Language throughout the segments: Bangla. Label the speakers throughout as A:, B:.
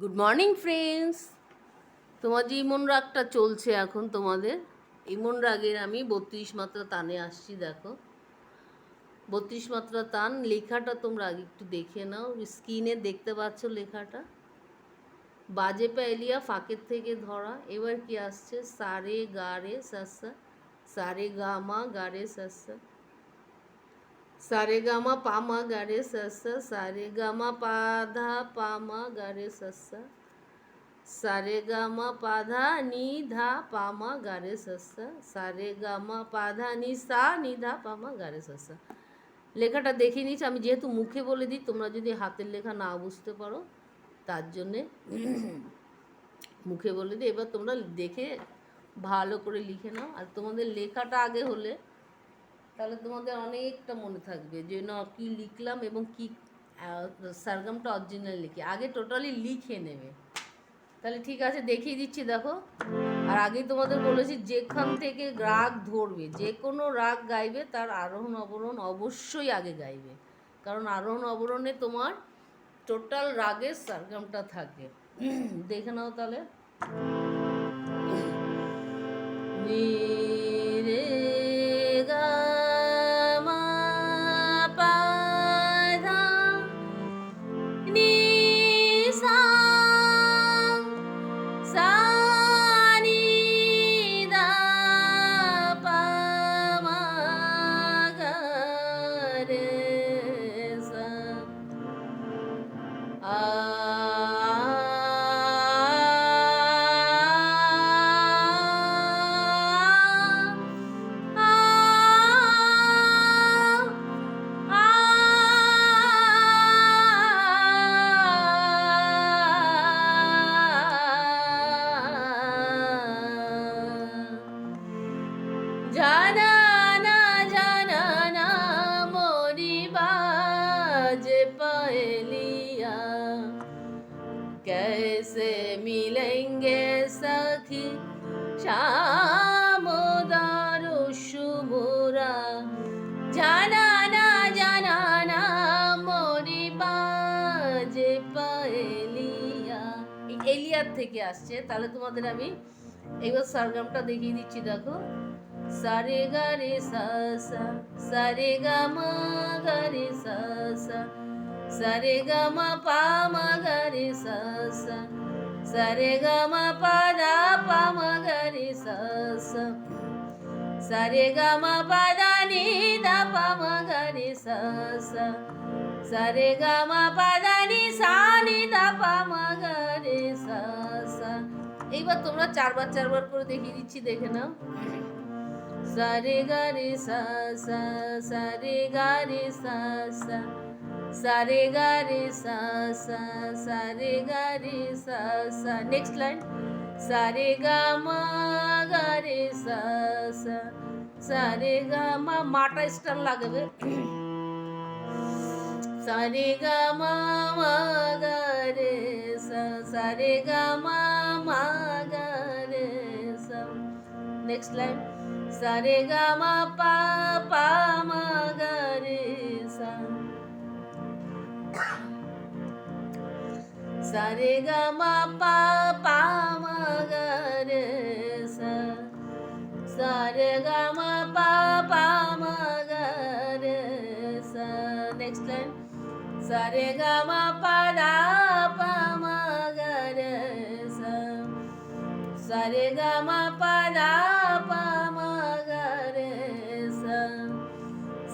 A: গুড মর্নিং ফ্রেন্ডস তোমার যে ইমন রাগটা চলছে এখন তোমাদের, ইমন রাগের আমি বত্রিশ মাত্রা তানে আসছি, দেখো। বত্রিশ মাত্রা তান, লেখাটা তোমরা আগে একটু দেখে নাও। স্ক্রিনে দেখতে পাচ্ছ লেখাটা। বাজে পেলিয়া ফাঁকের থেকে ধরা। এবার কি আসছে? সারে গারে সাসা। সারে গামা গারে সাসা। গামা পামা গারে সাসা সারে গামা পাধা পামা গারে সারে গামা পাধা নি ধা পামা গারে সাসা সারে গামা পাধা নি সা ধা পামা গারে সাসা লেখাটা দেখে নিচ্ছি আমি যেহেতু মুখে বলে দিই, তোমরা যদি হাতের লেখা না বুঝতে পারো, তার জন্যে মুখে বলে দিই। এবার তোমরা দেখে ভালো করে লিখে নাও। আর তোমাদের লেখাটা আগে হলে তাহলে তোমাদের অনেকটা মনে থাকবে যে, না, কী লিখলাম এবং কী সারগামটা অরিজিনাল লিখি। আগে টোটালি লিখে নেবে। তাহলে ঠিক আছে, দেখিয়ে দিচ্ছি, দেখো। আর আগেই তোমাদের বলেছি, যেখান থেকে রাগ ধরবে, যে কোনো রাগ গাইবে, তার আরোহণ অবরোহণ অবশ্যই আগে গাইবে। কারণ আরোহণ অবরোহণে তোমার টোটাল রাগের সারগামটা থাকে। দেখে নাও তাহলে। দামোদর শুভরা জানা না জানা না মরি বাজে এলিয়া। এলিয়ার থেকে আসছে। তাহলে তোমাদের আমি এবার সারগ্রামটা দেখিয়ে দিচ্ছি, দেখো। সারে গা রে সা সারে গা মা গা রে সা সারে গা মা পা মা গা সা সা। সা সারে গা মা পা দা পা মা গা রে সা সা সারে গা মা পা দা নি দা পা মা গা রে সা সা সারে গা মা পা দা নি সা নি দা পা মা গা রে সা সা এইবার তোমরা চারবার চারবার করে দেখিয়ে দিচ্ছি দেখে নাও সারে গা রে সা সা সারে গা রে সা সা সারে গা রে সা সা সারে গা রে সা সা নেক্সট লাইন সারে গা মা গা রে সা সা সারে গা মা মাটা স্টার লাগাবে সারে সারে গা মা পা পা মা গা রে সা সারে গা মা পা পা মা গা রে সা নেক্সট লাইন সারে গা মা পা দা পা মা গা রে সা সারে গা মা পা দা পা মা গা রে সা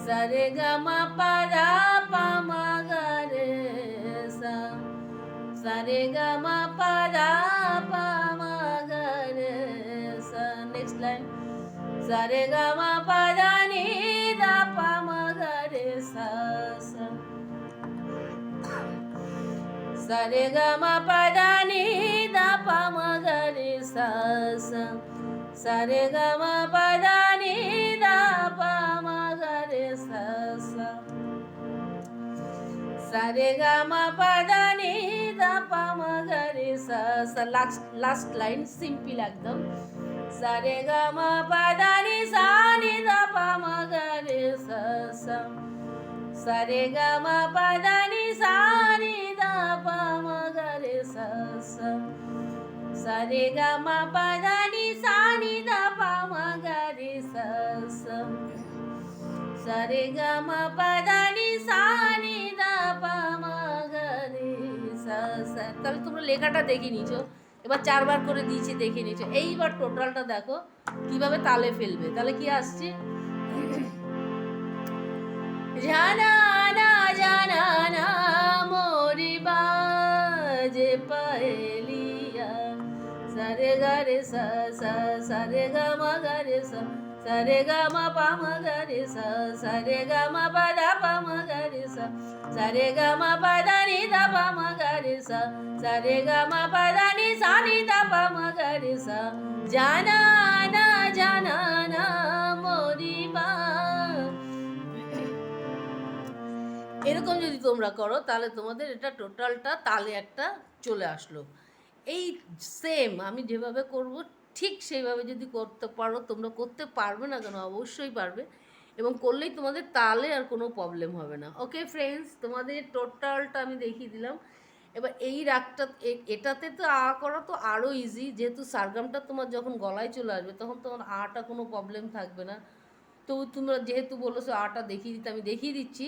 A: সারে গা মা পা দা পা মা গা রে সা সারে গা মা পা দা পা মা গা রে সা নেক্সট লাইন সারে গা মা পা দা নি দা পা মা গা রে সা সা সারে গা মা পা দা নি দা পা মা গা রে সা সা সারে গা মা পা দা নি দা পা মা গা রে সা সা সারে গা মা পা দা নি দা পা মা গা রে সা সা লাস্ট লাস্ট লাইন সিম্পল একদম সারে গা মা পা দা নি সা নি দা পা মা গা রে সা সা সারে গা মা পা দা নি সা নি দা পা মা গা রে সা সা সা রে গা মা পা ধা নি সা নি দা পা মা গা রে সা সা সা রে গা মা পা ধা নি তাহলে তোমরা লেখাটা দেখে নিছো এবার চারবার করে দিয়েছি, দেখে নিয়েছো। এইবার টোটালটা দেখো, কীভাবে তালে ফেলবে। তাহলে কি আসছে? জানা না জানা না, মোরি বাজে পায়েলিয়া। সারে গা রে সা সা, সারে গা মা গা রে সা। সারে গা মা পা দা নি সা নি দা পা মা গা রে সা জানা না জানা না মোরি এরকম যদি তোমরা করো, তাহলে তোমাদের এটা টোটালটা তালে একটা চলে আসলো। এই সেম আমি যেভাবে করব ঠিক সেইভাবে যদি করতে পারো, তোমরা করতে পারবে না কেন? অবশ্যই পারবে। এবং করলেই তোমাদের তালে আর কোনো প্রবলেম হবে না। ওকে ফ্রেন্ডস তোমাদের টোটালটা আমি দেখিয়ে দিলাম। এবার এই রাগটা এটাতে তো আ করা তো আরও ইজি যেহেতু সারগামটা তোমার যখন গলায় চলে আসবে, তখন তোমার আটা কোনো প্রবলেম থাকবে না। তো তোমরা যেহেতু বলেছ আটা দেখিয়ে দিতে, আমি দেখিয়ে দিচ্ছি।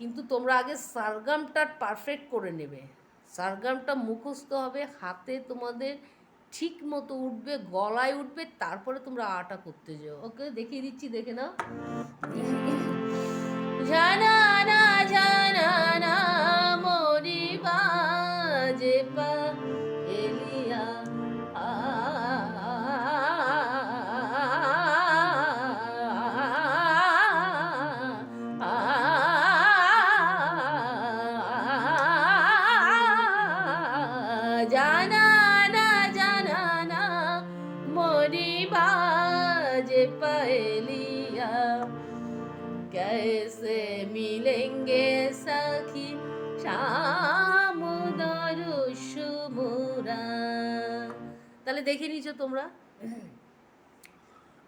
A: কিন্তু তোমরা আগে সারগামটা পারফেক্ট করে নেবে। সারগামটা মুখস্থ হবে হাতে তোমাদের ঠিক মতো উঠবে, গলায় উঠবে, তারপরে তোমরা আটা করতে যাও। ওকে, দেখিয়ে দিচ্ছি, দেখে নাও। জানা, না জানা, না মরি বাজে পা পলিয়া कैसे मिलेंगे सखी শাম দরুশুমুরা তাহলে দেখে নিছো তোমরা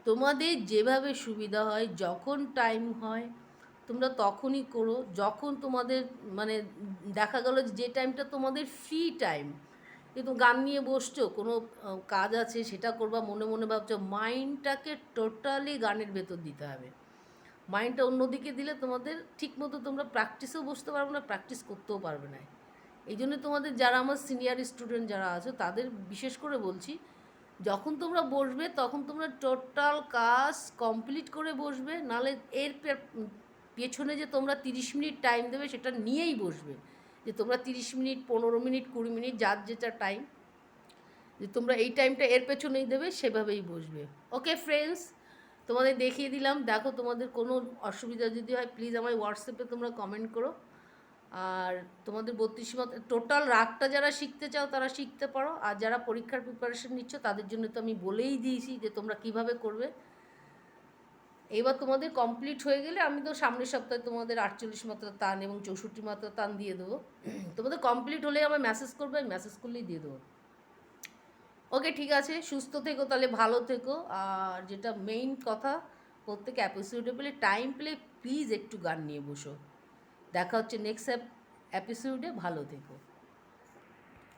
A: তোমাদের যেভাবে সুবিধা হয় যখন টাইম হয় তোমরা তখনই করো যখন তোমাদের মানে দেখা গেল যে টাইমটা তোমাদের ফ্রি টাইম কিন্তু গান নিয়ে বসছো, কোনো কাজ আছে, সেটা করবা, মনে মনে ভাবছ, মাইন্ডটাকে টোটালি গানের ভেতর দিতে হবে। মাইন্ডটা অন্যদিকে দিলে তোমাদের ঠিকমতো তোমরা প্র্যাকটিসেও বসতে পারবে না, প্র্যাকটিস করতেও পারবে না। এই জন্য তোমাদের যারা আমার সিনিয়র স্টুডেন্ট যারা আছে, তাদের বিশেষ করে বলছি, যখন তোমরা বসবে, তখন তোমরা টোটাল কাজ কমপ্লিট করে বসবে নাহলে এর পেছনে যে তোমরা তিরিশ মিনিট টাইম দেবে, সেটা নিয়েই বসবে। যে তোমরা তিরিশ মিনিট, পনেরো মিনিট, কুড়ি মিনিট, যার যেটা টাইম যে তোমরা এই টাইমটা এর পেছনেই দেবে, সেভাবেই বসবে। ওকে ফ্রেন্ডস তোমাদের দেখিয়ে দিলাম। দেখো তোমাদের কোনো অসুবিধা যদি হয় প্লিজ আমায় হোয়াটসঅ্যাপে তোমরা কমেন্ট করো। আর তোমাদের বত্রিশ মত টোটাল রাগটা যারা শিখতে চাও, তারা শিখতে পারো। আর যারা পরীক্ষার প্রিপারেশন নিচ্ছ, তাদের জন্য তো আমি বলেই দিয়েছি যে তোমরা কীভাবে করবে। এবার তোমাদের কমপ্লিট হয়ে গেলে আমি তো সামনের সপ্তাহে তোমাদের আটচল্লিশ মাত্রা টান এবং চৌষট্টি মাত্রা টান দিয়ে দেবো। তোমাদের কমপ্লিট হলে আমার মেসেজ করবে, আমি মেসেজ করলেই দিয়ে দেবো। ওকে ঠিক আছে, সুস্থ থেকো, তাহলে ভালো থেকো। আর যেটা মেইন কথা, প্রত্যেক এপিসোডে পেলে টাইম পেলে প্লিজ একটু গান নিয়ে বসো। দেখা হচ্ছে নেক্সট এপিসোডে ভালো থেকো।